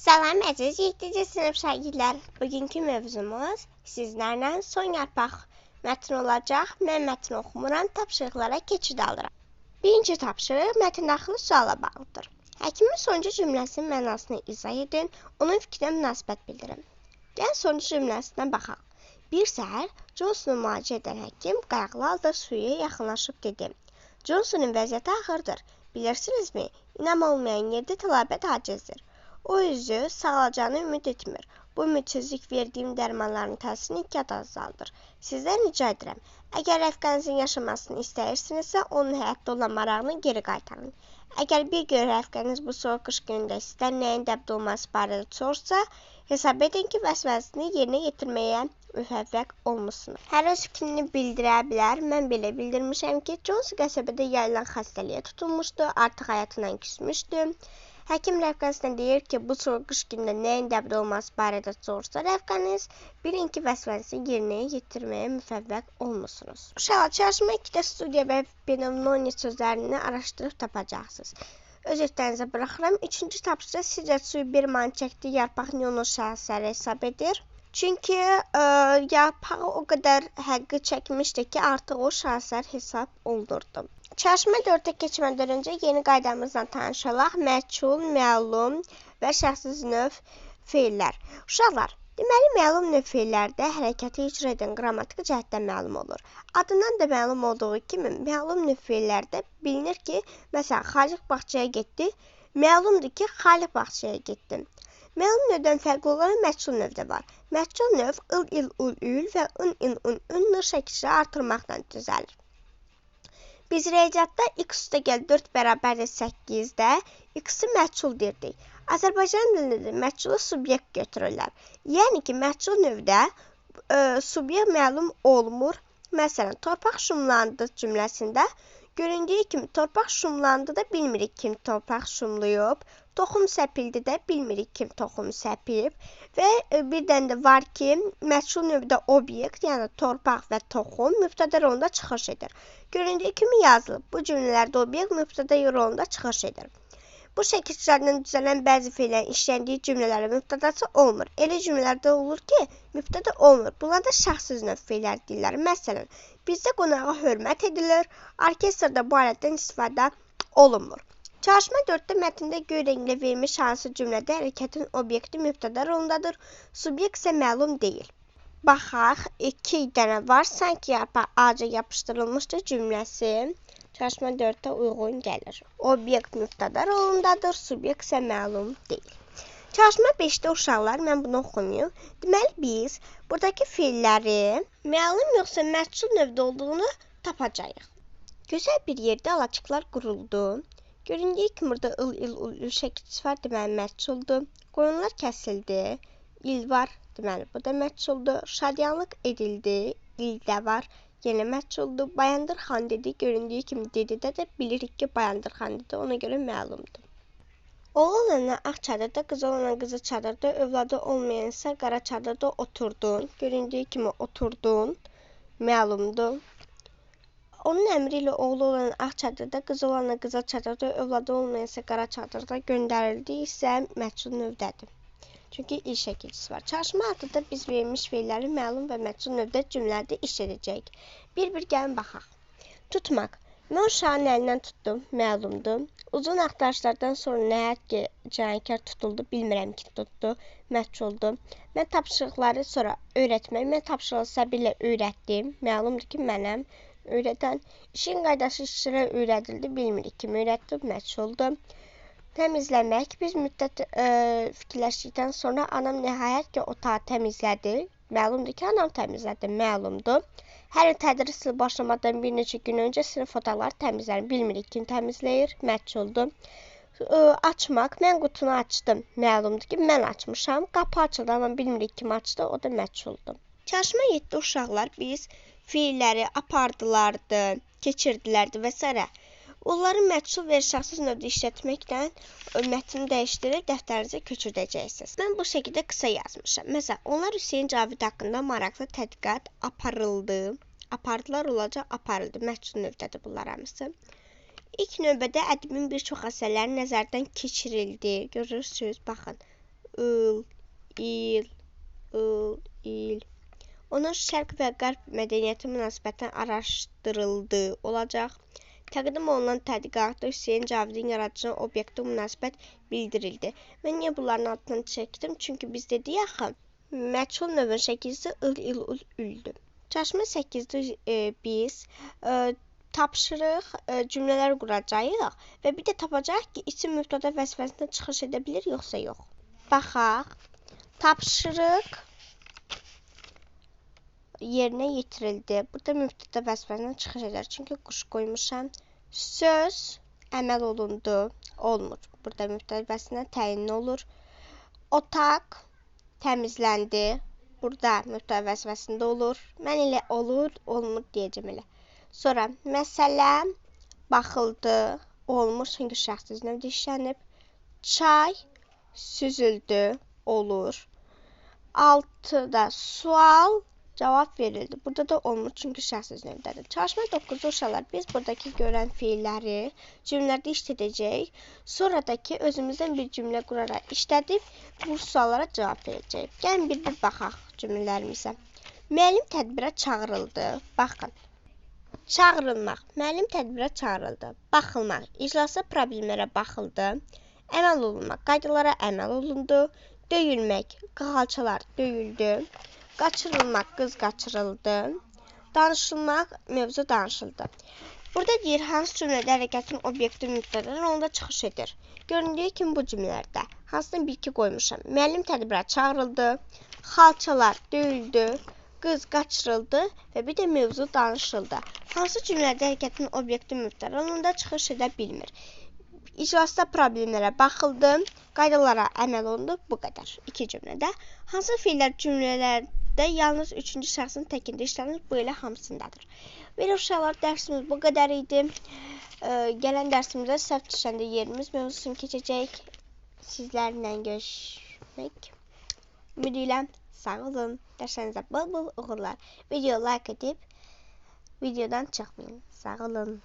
Salam əziz 7-ci sinif şagirdlər. Bugünkü mövzumuz sizlərlə son yarpaq mətn olacaq. Mən mətn oxumuram, tapşırıqlara keçid alıram. Birinci tapşırıq mətn daxili suala bağlıdır. Həkimin sonuncu cümləsinin mənasını izah edin, onun fikrinə münasibət bildirin. Gəlin sonuncu cümləsinə baxaq. Bir səhər Johnsonu müalicə edən həkim qayğılı halda suya yaxınlaşıb dedi. Johnsonun vəziyyəti ağırdır. Bilirsinizmi? İnam olmayan yerdə tələbət acizdir. O özü sağalacağını ümid etmir. Bu ümidsizlik verdiyim dərmanların təsirini iki qat azaldır. Sizdən rica edirəm, əgər rəfiqənizin yaşamasını istəyirsinizsə, onun həyatda olan marağını geri qaytarın. Əgər bir gün rəfiqəniz bu soyuq qış günündə sizdən nəyin dəbdə olması barədə sorsa, hesab edin ki, vəsvəsini yerinə yetirməyə müvəffəq olmusunuz. Hər öz fikrini bildirə bilər. Mən belə bildirmişəm ki, Jones qəsəbədə yayılan xəstəliyə tutulmuşdu, artıq həyatından küsmüşdü. Həkim rəfiqəsinə deyir ki, bu qış günündə nəyin dəbdə olması barədə sorsa rəfiqəniz, bilin ki, vəsvəsini yerinə yetirməyə müvəffəq olmusunuz. Uşaqlar, çalışma 2-də studiya və pnevmoniya sözlərini araşdırıb tapacaqsınız. Öz ehtiyacınıza buraxıram. Üçüncü tapşırıq sizcə suyu bir man çəkdiyi yarpaq niyonu şahsəri hesab edir. Çünki ə, yarpağı o qədər həqqi çəkmişdi ki, artıq o şahsər hesab olunurdu. Çalışma 4-ə keçmədən öncə yeni qaydamızla tanışalaq. Məchul, məlum və şəxsiz növ feillər. Uşaqlar, deməli məlum növ feillərdə hərəkəti icra edən qrammatik cəhətdən məlum olur. Adından da məlum olduğu kimi, məlum növ feillərdə bilinir ki, məsələn, Xaliq bağçaya getdi. Məlumdur ki, Xaliq bağçaya getdi. Məlum növdən fərqli olaraq məchul növdə var. Məchul növ ıl, il, ul, ül və ın, in, un, nır şəkildə artırmaqla düzəlir. Biz riyaziyyatda x üstəgəl 4 bərabərdir 8-də x-i məchul dirdik. Azərbaycan dilində məchulu subyekt götürürlər. Yəni ki, məchul növdə ə, e, subyekt məlum olmur. Məsələn, torpaq şumlandı cümləsində göründüyü kimi torpaq şumlandı da bilmirik kim torpaq şumlayıb. Toxum səpildi də bilmirik kim toxum səpib və e, birdən də var ki, məchul növdə obyekt, yəni torpaq və toxum mübtədə rolunda çıxış edir. Göründüyü kimi yazılıb. Bu cümlələrdə obyekt mübtədə rolunda çıxış edir. Bu şəkillərdən düzələn bəzi feillərin işləndiyi cümlələrin mübtədası olmur. Elə cümlələrdə olur ki, mübtədə olmur. Bunlar da şəxsiz növ feillər deyirlər. Məsələn, bizdə qonağa hörmət edilir, orkestrdə bu alətdən istifadə olunmur. Çalışma 4-də mətndə göy rənglə verilmiş hansı cümlədə hərəkətin obyekti mübtəda rolundadır, subyekt isə məlum deyil. Baxaq, iki dənə var, sanki yarpaq ağaca yapışdırılmışdır cümləsi. Çalışma 4-də uyğun gəlir. Obyekt mübtəda rolundadır, subyekt isə məlum deyil. Çalışma 5-də uşaqlar, mən bunu oxumayım. Deməli biz buradakı feilləri məlum yoxsa məchul növdə olduğunu tapacağıq. Gözəl bir yerdə alaçıqlar quruldu. Göründüyü kimi burada ıl, il, ul, ül şəkilçisi var. Deməli, məchuldur. Qoyunlar kəsildi. İl var. Deməli, bu da məchuldur. Şadyanlıq edildi. İl də var. Yenə məchuldur. Bayandır xan dedi. Göründüyü kimi dedidə də bilirik ki, Bayandır xan dedi. Ona görə məlumdur. Oğul olana ağ çadırda, qız olana qızı çadırda, övladı olmayansa qara çadırda oturdun. Göründüyü kimi oturdun. Məlumdur. Onun əmri ilə oğlu olan ağ çadırda, qızı olan qıza çadırda, övladı olmayan isə qara çadırda göndərildi isə məchul növdədir. Çünki il şəkilçisi var. Çalışma altıda biz verilmiş feilləri məlum və məchul növdə cümlədə işlədəcəyik. Bir-bir gəlin baxaq. Tutmaq. Mən uşağın əlindən tutdum, məlumdur. Uzun axtarışlardan sonra nəhayət ki, cinayətkar tutuldu, bilmirəm ki, tutdu, məchuldur. Mən tapşırıqları sonra öyrətmək, mən tapşırığı səbirlə öyrətdim, məlumdur ki, mənəm öyrədən işin qaydası işçilərə öyrədildi, bilmirik kim öyrətdi, məchuldur. Təmizləmək. Biz müddət ə, e, fikirləşdikdən sonra anam nəhayət ki, otağı təmizlədi. Məlumdur ki, anam təmizlədi, məlumdur. İl tədris ili başlamadan bir neçə gün öncə sinif otaqları təmizlənir. Bilmirik kim təmizləyir, məchuldur. E, açmaq. Mən qutunu açdım. Məlumdur ki, mən açmışam. Qapı açıldı, amma bilmirik kim açdı, o da məchuldur. Çalışma 7 uşaqlar biz fiilləri apardılardı, keçirdilərdi və s. Onları məchul və şəxsiz növdə işlətməklə mətni dəyişdirib dəftərinizə köçürdəcəksiniz. Mən bu şəkildə qısa yazmışam. Məsələn, onlar Hüseyn Cavid haqqında maraqlı tədqiqat aparıldı. Apardılar olacaq, aparıldı. Məchul növdədir bunlar hamısı. İlk növbədə ədibin bir çox əsərləri nəzərdən keçirildi. Görürsüz, baxın. ıl, il, ıl, il. Onun şərq və qərb mədəniyyəti münasibətindən araşdırıldığı olacaq. Təqdim olunan tədqiqatda Hüseyn Cavidin yaradıcına obyektiv münasibət bildirildi. Mən niyə bunların altını çəkdim? Çünki biz dedik axı, məchul növün şəkilsi ıl, il, ul, üldür. Çalışma 8-də e, biz e, tapşırıq e, cümlələr quracağıq və bir də tapacağıq ki, isim mübtəda vəzifəsindən çıxış edə bilir yoxsa yox. Baxaq. Tapşırıq yerinə yetirildi. Burada mübtəda vəzifəsindən çıxış edər. Çünki quş qoymuşam. Söz əməl olundu. Olmur. Burada mübtəda vəzifəsindən təyin olur. Otaq təmizləndi. Burada mübtəda vəzifəsində olur. Mən elə olur, olmur deyəcəm elə. Sonra məsələ baxıldı, olmur çünki şəxsiz növ işlənib. Çay süzüldü, olur. 6-da sual cavab verildi. Burada da olmur çünki şəxsiz növdədir. Çalışma 9-da uşaqlar biz buradakı görən fiilləri cümlələrdə işlədəcəyik. Sonradakı özümüzdən bir cümlə quraraq işlədib bu suallara cavab verəcəyik. Gəlin bir-bir baxaq cümlələrimizə. Müəllim tədbirə çağırıldı. Baxın. Çağırılmaq. Müəllim tədbirə çağırıldı. Baxılmaq. İclasda problemlərə baxıldı. Əməl olunmaq. Qaydalara əməl olundu. Döyülmək. Xalçalar döyüldü. Qaçırılmaq. Qız qaçırıldı. Danışılmaq. Mövzu danışıldı. Burada deyir, hansı cümlədə hərəkətin obyektiv mübtədadır, onda çıxış edir. Göründüyü kimi bu cümlələrdə hansını bir-iki qoymuşam. Müəllim tədbirə çağırıldı, xalçalar döyüldü, qız qaçırıldı və bir də mövzu danışıldı. Hansı cümlədə hərəkətin obyekti mübtəda çıxış edə bilmir. İclasda problemlərə baxıldı, qaydalara əməl olundu, bu qədər. İki cümlədə. Hansı feillər cümlələrdə yalnız üçüncü şəxsin təkində işlənir, bu elə hamısındadır. Belə uşaqlar, dərsimiz bu qədər idi. Ə, gələn dərsimizdə səhv düşəndə yerimiz mövzusunu keçəcək. Sizlərlə görüşmək ümidilə. Sağ olun. Derslerinize bol bol uğurlar. Video like edip videodan çıkmayın. Sağ olun.